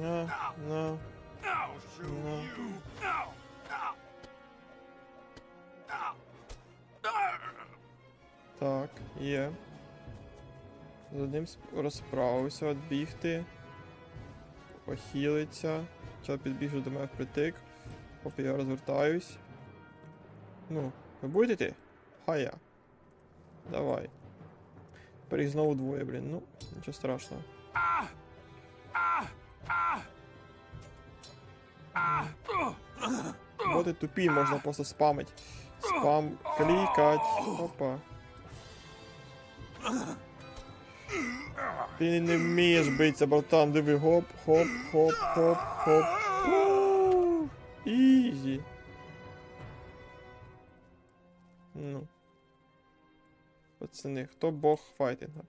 На, на. на. Так, є. З одним розправився, відбігти. Похилиться. Зараз підбіжу до мене впритик. Поки я розвертаюсь. Ну, ви будете йти? Хай я. Давай. Тепер їх знову двоє, блін. Ну, нічого страшного. Боти тупі, можна просто спамить. Спам, клікать. Опа. Ти не вмієш битися, братан, диви, гоп, хоп, хоп, хоп, хоп. Ууу, Ізі. Ну. Пацани, хто бог файтинга?